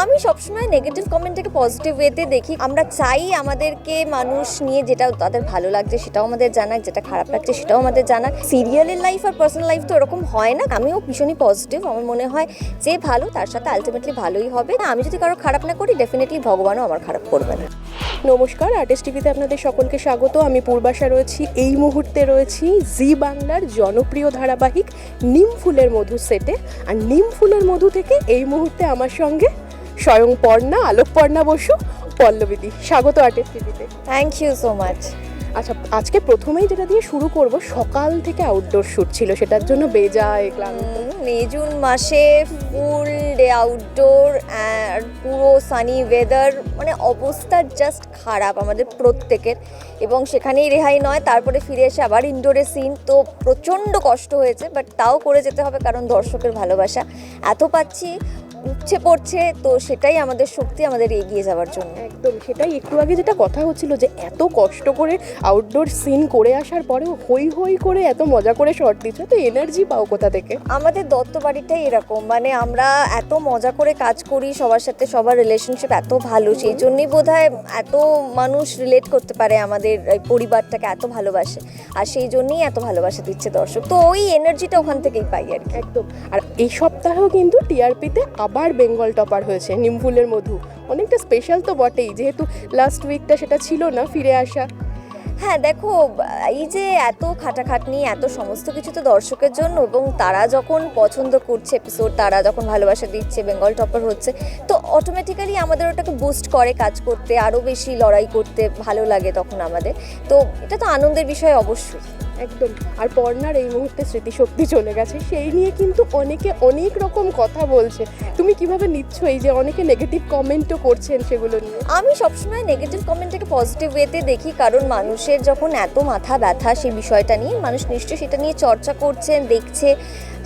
আমি সবসময় negative কমেন্টটাকে positive ওয়েতে দেখি। আমরা চাই আমাদেরকে মানুষ নিয়ে যেটা তাদের ভালো লাগছে সেটাও আমাদের জানাক, যেটা খারাপ লাগছে সেটাও আমাদের জানাক। সিরিয়ালের লাইফ আর পার্সোনাল লাইফ তো এরকম হয় না। আমিও ভীষণই পজিটিভ আমার মনে হয় যে ভালো, তার সাথে আলটিমেটলি ভালোই হবে। আমি যদি কারও খারাপ না করি ডেফিনেটলি ভগবানও আমার খারাপ করবে না। নমস্কার আর্টিস্ট টিভিতে আপনাদের সকলকে স্বাগত। আমি পূর্বাশা রয়েছি। এই মুহূর্তে রয়েছি জি বাংলার জনপ্রিয় ধারাবাহিক নিম ফুলের মধু সেটে আর নিম ফুলের মধু থেকে এই মুহূর্তে আমার সঙ্গে স্বয়ং পর্ণা আলোক পর্ণা বসু পল্লবীদি। স্বাগত আর্টিস্ট টিভিতে। থ্যাংক ইউ সো মাচ আচ্ছা আজকে প্রথমেই যেটা দিয়ে শুরু করব সকাল থেকে আউটডোর শুট ছিল সেটার জন্য বেজায় ক্লান্ত। মে জুন মাসে ফুল ডে আউটডোর পুরো সানি ওয়েদার মানে অবস্থা জাস্ট খারাপ আমাদের প্রত্যেকের। এবং সেখানেই রেহাই নয় তারপরে ফিরে এসে আবার ইনডোরে সিন তো প্রচণ্ড কষ্ট হয়েছে বাট তাও করে যেতে হবে কারণ দর্শকের ভালোবাসা। এত পাচ্ছি উঠছে পড়ছে তো সেটাই আমাদের শক্তি আমাদের এগিয়ে যাওয়ার জন্য। একদম সেটাই একটু আগে যেটা কথা হচ্ছিল যে এত কষ্ট করে আউটডোর সিন করে আসার পরেও হই হই করে এত মজা করে শর্ট দিচ্ছ তো এনার্জি পাও কোথা থেকে? আমাদের দত্ত বাড়িটাই এরকম মানে আমরা এত মজা করে কাজ করি সবার সাথে সবার রিলেশনশিপ এত ভালো সেই জন্যই বোধ এত মানুষ রিলেট করতে পারে আমাদের এই পরিবারটাকে এত ভালোবাসে আর সেই জন্যই এত ভালোবাসা দিচ্ছে দর্শক তো ওই এনার্জিটা ওখান থেকেই পাই আর কি। একদম আর এই সপ্তাহেও কিন্তু টিআরপিতে আবার বেঙ্গল টপার হয়েছে, নিমফুলের মধু। অনেকটা স্পেশাল তো বটেই, যেহেতু লাস্ট উইকটা সেটা ছিল না, ফিরে আসা। হ্যাঁ দেখো, এই যে এত খাটাখাটনি, এত সমস্ত কিছু তো দর্শকের জন্য, এবং তারা যখন পছন্দ করছে এপিসোড তারা যখন ভালোবাসা দিচ্ছে, বেঙ্গল টপার হচ্ছে, তো অটোমেটিক্যালি আমাদের ওটাকে বুস্ট করে কাজ করতে, আরও বেশি লড়াই করতে ভালো লাগে তখন আমাদের। তো এটা তো আনন্দের বিষয় অবশ্যই। একদম। আর পর্ণার এই মুহূর্তে স্মৃতিশক্তি চলে গেছে। সেই নিয়ে কিন্তু অনেকে অনেক রকম কথা বলছে। তুমি কীভাবে নিচ্ছ এই যে অনেকে নেগেটিভ কমেন্টও করছেন সেগুলো নিয়ে? আমি সবসময় নেগেটিভ কমেন্টটাকে পজিটিভ ওয়েতে দেখি। কারণ মানুষের যখন এত মাথা ব্যথা সেই বিষয়টা নিয়ে, মানুষ নিশ্চয়ই সেটা নিয়ে চর্চা করছেন দেখছে।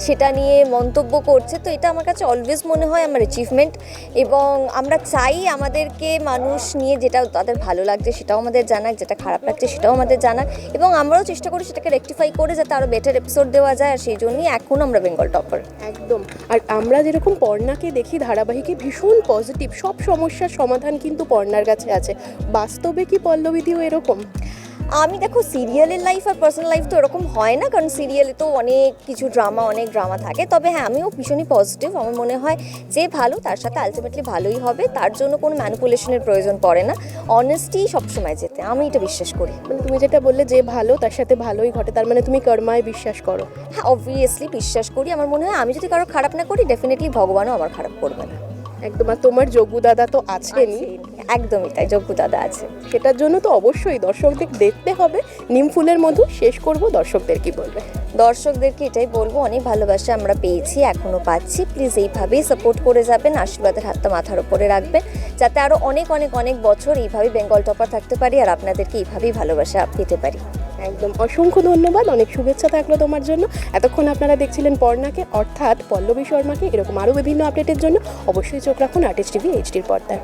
সেটা নিয়ে মন্তব্য করছে। তো এটা আমার কাছে অলওয়েজ মনে হয় আমার অ্যাচিভমেন্ট এবং আমরা চাই আমাদেরকে মানুষ নিয়ে যেটা তাদের ভালো লাগছে সেটাও আমাদের জানাক, যেটা খারাপ লাগছে সেটাও আমাদের জানাক এবং আমরাও চেষ্টা করি সেটাকে রেকটিফাই করে যাতে আরও বেটার এপিসোড দেওয়া যায় আর সেই জন্যই এখন আমরা বেঙ্গল টপার একদম। আর আমরা যেরকম পর্ণাকে দেখি ধারাবাহিকে ভীষণ পজিটিভ সব সমস্যার সমাধান কিন্তু পর্ণার কাছে আছে। বাস্তবে কি পল্লবীদিও এরকম? আমি দেখো সিরিয়ালের লাইফ আর পার্সোনাল লাইফ তো এরকম হয় না কারণ সিরিয়ালে তো অনেক কিছু ড্রামা অনেক ড্রামা থাকে। তবে হ্যাঁ আমিও ভীষণই পজিটিভ আমার মনে হয় যে ভালো তার সাথে আলটিমেটলি ভালোই হবে। তার জন্য কোনো ম্যানিপুলেশনের প্রয়োজন পড়ে না। অনেস্টি সবসময় যেতে আমি এটা বিশ্বাস করি। মানে তুমি যেটা বললে যে ভালো তার সাথে ভালোই ঘটে তার মানে তুমি কর্মায় বিশ্বাস করো। হ্যাঁ অবভিয়াসলি বিশ্বাস করি। আমার মনে হয় আমি যদি কারও খারাপ না করি ডেফিনেটলি ভগবানও আমার খারাপ করবে না। একদম আর তোমার যোগ্য দাদা তো আছেনই। একদমই তাই যোগ্য দাদা আছে। সেটার জন্য তো অবশ্যই দর্শকদের দেখতে হবে। নিম ফুলের মধু শেষ করব দর্শকদের কি বলবে? দর্শকদেরকে এটাই বলব অনেক ভালোবাসা আমরা পেয়েছি এখনও পাচ্ছি। প্লিজ এইভাবেই সাপোর্ট করে যাবেন আশীর্বাদের হাতটা মাথার উপরে রাখবেন যাতে আরও অনেক অনেক অনেক বছর এইভাবেই বেঙ্গল টপার থাকতে পারি আর আপনাদেরকে এইভাবেই ভালোবাসা পেতে পারি। একদম অসংখ্য ধন্যবাদ অনেক শুভেচ্ছা থাকল তোমার জন্য। এতক্ষণ আপনারা দেখছিলেন পর্ণাকে অর্থাৎ পল্লবী শর্মাকে এরকম আরও বিভিন্ন আপডেটের জন্য অবশ্যই চোখ রাখুন আর্টিস্ট টিভি এইচডির পর্দায়।